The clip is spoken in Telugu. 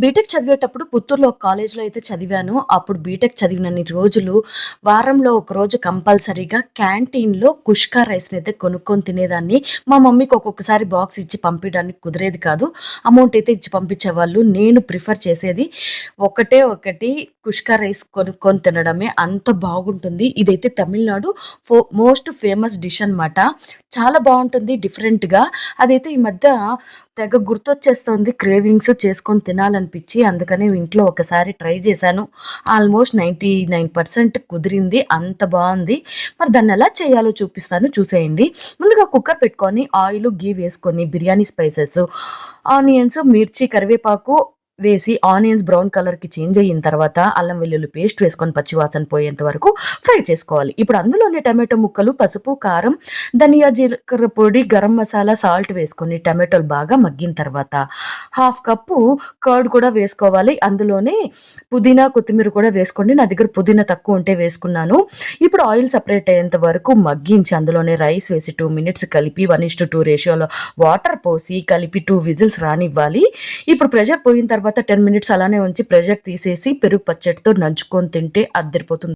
బీటెక్ చదివేటప్పుడు పుత్తూరులో ఒక కాలేజ్లో అయితే చదివాను. అప్పుడు బీటెక్ చదివినన్ని రోజులు వారంలో ఒక రోజు కంపల్సరీగా క్యాంటీన్లో కుష్కా రైస్ని అయితే కొనుక్కొని తినేదాన్ని. మా మమ్మీకి ఒక్కొక్కసారి బాక్స్ ఇచ్చి పంపించడానికి కుదిరేది కాదు. అమౌంట్ అయితే ఇచ్చి పంపించేవాళ్ళు. నేను ప్రిఫర్ చేసేది ఒకటే ఒకటి కుష్కా రైస్ కొనుక్కొని తినడమే. అంత బాగుంటుంది. ఇదైతే తమిళనాడు ఫో మోస్ట్ ఫేమస్ డిష్ అనమాట చాలా బాగుంటుంది డిఫరెంట్గా. అదైతే ఈ మధ్య తెగ గుర్తొచ్చేస్తుంది క్రేవింగ్స్ చేసుకొని తినాలనిపించి అందుకని ఇంట్లో ఒకసారి ట్రై చేశాను. ఆల్మోస్ట్ నైంటీ నైన్ పర్సెంట్ కుదిరింది అంత బాగుంది. మరి దాన్ని ఎలా చేయాలో చూపిస్తాను చూసేయండి. ముందుగా కుక్కర్ పెట్టుకొని ఆయిల్ గీ వేసుకొని బిర్యానీ స్పైసెస్ ఆనియన్స్ మిర్చి కరివేపాకు వేసి ఆనియన్స్ బ్రౌన్ కలర్కి చేంజ్ అయిన తర్వాత అల్లం వెల్లుల్లి పేస్ట్ వేసుకొని పచ్చివాసన పోయేంత వరకు ఫ్రై చేసుకోవాలి. ఇప్పుడు అందులోనే టమాటో ముక్కలు పసుపు కారం ధనియా జీలకర్ర పొడి గరం మసాలా సాల్ట్ వేసుకొని టమాటోలు బాగా మగ్గిన తర్వాత హాఫ్ కప్పు కర్డ్ కూడా వేసుకోవాలి. అందులోనే పుదీనా కొత్తిమీర కూడా వేసుకోండి. నా దగ్గర పుదీనా తక్కువ ఉంటే వేసుకున్నాను. ఇప్పుడు ఆయిల్ సపరేట్ అయ్యేంత వరకు మగ్గించి అందులోనే రైస్ వేసి టూ మినిట్స్ కలిపి వన్ ఇస్ టూ రేషియోలో వాటర్ పోసి కలిపి టూ విజిల్స్ రానివ్వాలి. ఇప్పుడు ప్రెషర్ పోయిన తర్వాత తర్వాత టెన్ మినిట్స్ అలానే ఉంచి ప్రెషర్ తీసేసి పెరుగు పచ్చడితో నంచుకొని తింటే అద్దరిపోతుంది.